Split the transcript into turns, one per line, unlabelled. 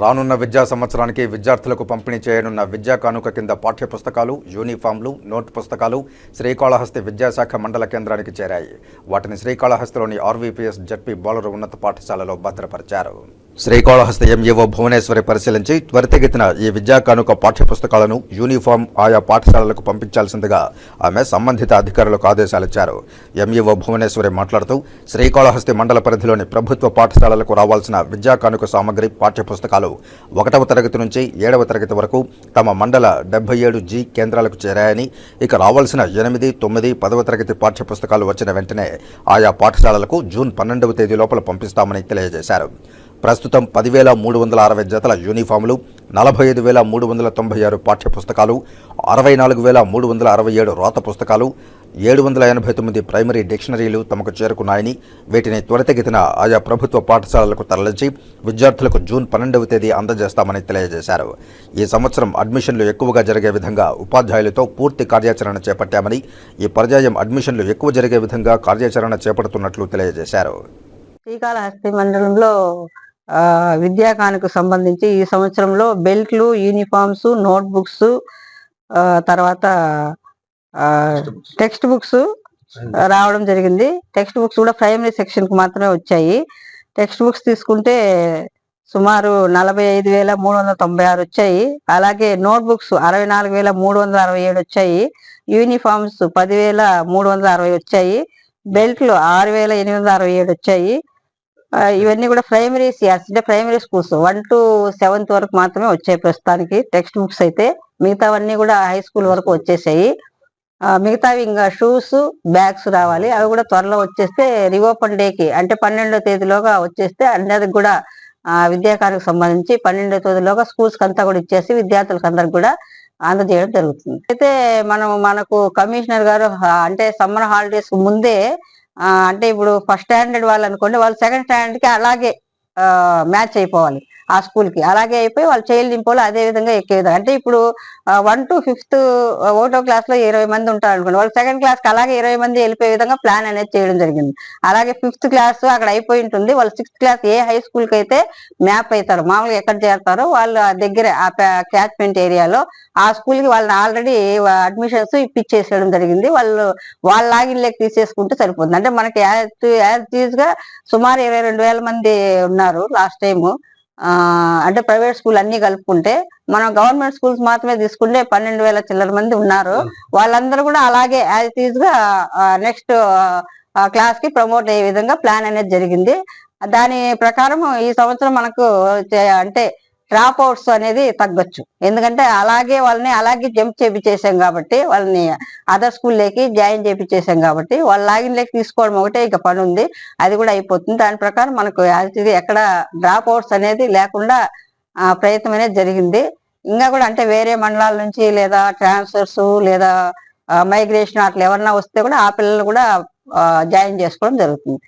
రానున్న విద్యా సంవత్సరానికి విద్యార్థులకు పంపిణీ చేయనున్న విద్యా కానుక కింద పాఠ్య పుస్తకాలు యూనిఫామ్లు నోట్ పుస్తకాలు శ్రీకాళహస్తి విద్యాశాఖ మండల కేంద్రానికి చేరాయి. వాటిని శ్రీకాళహస్తిలోని ఆర్వీపీఎస్ జడ్పీ బాలుర ఉన్నత పాఠశాలలో భద్రపరిచారు. శ్రీకాళహస్తి ఎంఈఓ భువనేశ్వరి పరిశీలించి త్వరితగతిన ఈ విద్యా కానుక పాఠ్య పుస్తకాలను యూనిఫామ్ ఆయా పాఠశాలలకు పంపించాల్సిందిగా ఆమె సంబంధిత అధికారులకు ఆదేశాలిచ్చారు. ఎంఈఓ భువనేశ్వరి మాట్లాడుతూ శ్రీకాళహస్తి మండల పరిధిలోని ప్రభుత్వ పాఠశాలలకు రావాల్సిన విద్యా కానుక సామగ్రి పాఠ్య పుస్తకాలు ఒకటవ తరగతి నుంచి ఏడవ తరగతి వరకు తమ మండల డెబ్బై ఏడు జీ కేంద్రాలకు చేరాయని ఇక రావాల్సిన ఎనిమిది తొమ్మిది పదవ తరగతి పాఠ్య పుస్తకాలు వచ్చిన వెంటనే ఆయా పాఠశాలలకు జూన్ పన్నెండవ తేదీ లోపల పంపిస్తామని తెలియజేశారు. ప్రస్తుతం పదివేల మూడు వందల అరవై జతల యూనిఫాములు నలభై ఐదు వేల మూడు వందల తొంభై ఆరు పాఠ్య పుస్తకాలు అరవై నాలుగు వేల మూడు వందల అరవై ఏడు రాత పుస్తకాలు ఏడు వందల ఎనభై తొమ్మిది ప్రైమరీ డిక్షనరీలు తమకు చేరుకున్నాయని వీటిని త్వరితగతిన ఆయా ప్రభుత్వ పాఠశాలలకు తరలించి విద్యార్థులకు జూన్ పన్నెండవ తేదీ అందజేస్తామని తెలియజేశారు. ఈ సంవత్సరం అడ్మిషన్లు ఎక్కువగా జరిగే విధంగా ఉపాధ్యాయులతో పూర్తి కార్యాచరణ చేపట్టామని ఈ పర్యాయం అడ్మిషన్లు ఎక్కువ జరిగే విధంగా కార్యాచరణ చేపడుతున్నట్లు తెలియజేశారు.
శ్రీకాళహస్తి మండలంలో ఆ, విద్యా కానుకు సంబంధించి ఈ సంవత్సరంలో బెల్ట్లు యూనిఫామ్స్ నోట్ బుక్స్ తర్వాత టెక్స్ట్ బుక్స్ రావడం జరిగింది. టెక్స్ట్ బుక్స్ కూడా ప్రైమరీ సెక్షన్కు మాత్రమే వచ్చాయి. టెక్స్ట్ బుక్స్ తీసుకుంటే సుమారు నలభై ఐదు వేల మూడు వందల తొంభై ఆరు వచ్చాయి. అలాగే నోట్ బుక్స్ అరవై నాలుగు వేల మూడు వందల అరవై ఏడు వచ్చాయి. యూనిఫామ్స్ పదివేల మూడు వందల అరవై వచ్చాయి. బెల్ట్లు ఆరు వేల ఎనిమిది వందల అరవై ఏడు వచ్చాయి. ఇవన్నీ కూడా ప్రైమరీ సిఆర్స్ అంటే primary schools one to seventh వరకు మాత్రమే వచ్చాయి ప్రస్తుతానికి టెక్స్ట్ బుక్స్ అయితే. మిగతావన్నీ కూడా హై స్కూల్ వరకు వచ్చేసాయి. ఆ, మిగతావి ఇంకా షూస్ బ్యాగ్స్ రావాలి. అవి కూడా త్వరలో వచ్చేస్తే రివోపన్ డేకి అంటే పన్నెండో తేదీలోగా వచ్చేస్తే అన్నది కూడా విద్యాకారులకు సంబంధించి పన్నెండో తేదీలోగా స్కూల్స్ అంతా కూడా ఇచ్చేసి విద్యార్థులకు అందరికి కూడా అందజేయడం జరుగుతుంది. అయితే మనం మనకు కమిషనర్ గారు అంటే సమ్మర్ హాలిడేస్ ముందే అంటే ఇప్పుడు ఫస్ట్ స్టాండర్డ్ వాళ్ళు అనుకోండి వాళ్ళు సెకండ్ స్టాండర్డ్కి అలాగే మ్యాచ్ అయిపోవాలి ఆ స్కూల్కి అలాగే అయిపోయి వాళ్ళు చైల్డ్ ఇంపోలో అదే విధంగా ఎక్కేది. అంటే ఇప్పుడు వన్ టు ఫిఫ్త్ ఒకటో క్లాస్లో ఇరవై మంది ఉంటారు అనుకోండి. వాళ్ళు సెకండ్ క్లాస్కి అలాగే ఇరవై మంది వెళ్ళిపోయే విధంగా ప్లాన్ అనేది చేయడం జరిగింది. అలాగే ఫిఫ్త్ క్లాస్ అక్కడ అయిపోయి ఉంటుంది. వాళ్ళు సిక్స్త్ క్లాస్ ఏ హై స్కూల్కి అయితే మ్యాప్ అవుతారు మామూలుగా ఎక్కడ చేరతారో వాళ్ళు ఆ దగ్గర ఆ క్యాచ్మెంట్ ఏరియాలో ఆ స్కూల్కి వాళ్ళని ఆల్రెడీ అడ్మిషన్స్ ఇప్పించేసేయడం జరిగింది. వాళ్ళు వాళ్ళ లాగిన్ లెక్క తీసేసుకుంటే సరిపోతుంది. అంటే మనకి యాజ్గా సుమారు ఇరవై రెండు వేల మంది ఉన్నారు. లాస్ట్ టైం అంటే ప్రైవేట్ స్కూల్ అన్ని కలుపుకుంటే మనం గవర్నమెంట్ స్కూల్స్ మాత్రమే తీసుకుంటే పన్నెండు వేల చిల్లర మంది ఉన్నారు. వాళ్ళందరూ కూడా అలాగే యాజ్ ఈజ్గా నెక్స్ట్ క్లాస్కి ప్రమోట్ అయ్యే విధంగా ప్లాన్ అనేది జరిగింది. దాని ప్రకారం ఈ సంవత్సరం మనకు అంటే డ్రాప్ అవుట్స్ అనేది తగ్గొచ్చు. ఎందుకంటే అలాగే వాళ్ళని అలాగే జంప్ చేపించేసాం కాబట్టి వాళ్ళని అదర్ స్కూల్లోకి జాయిన్ చేపించేసాం కాబట్టి వాళ్ళ లాగిన్ తీసుకోవడం ఒకటే ఇక పని ఉంది అది కూడా అయిపోతుంది. దాని ప్రకారం మనకు ఎక్కడ డ్రాప్ అవుట్స్ అనేది లేకుండా ఆ, ప్రయత్నం అనేది జరిగింది. ఇంకా కూడా అంటే వేరే మండలాల నుంచి లేదా ట్రాన్స్ఫర్స్ లేదా మైగ్రేషన్ అట్లా ఎవరన్నా వస్తే కూడా ఆ పిల్లలు కూడా జాయిన్ చేసుకోవడం జరుగుతుంది.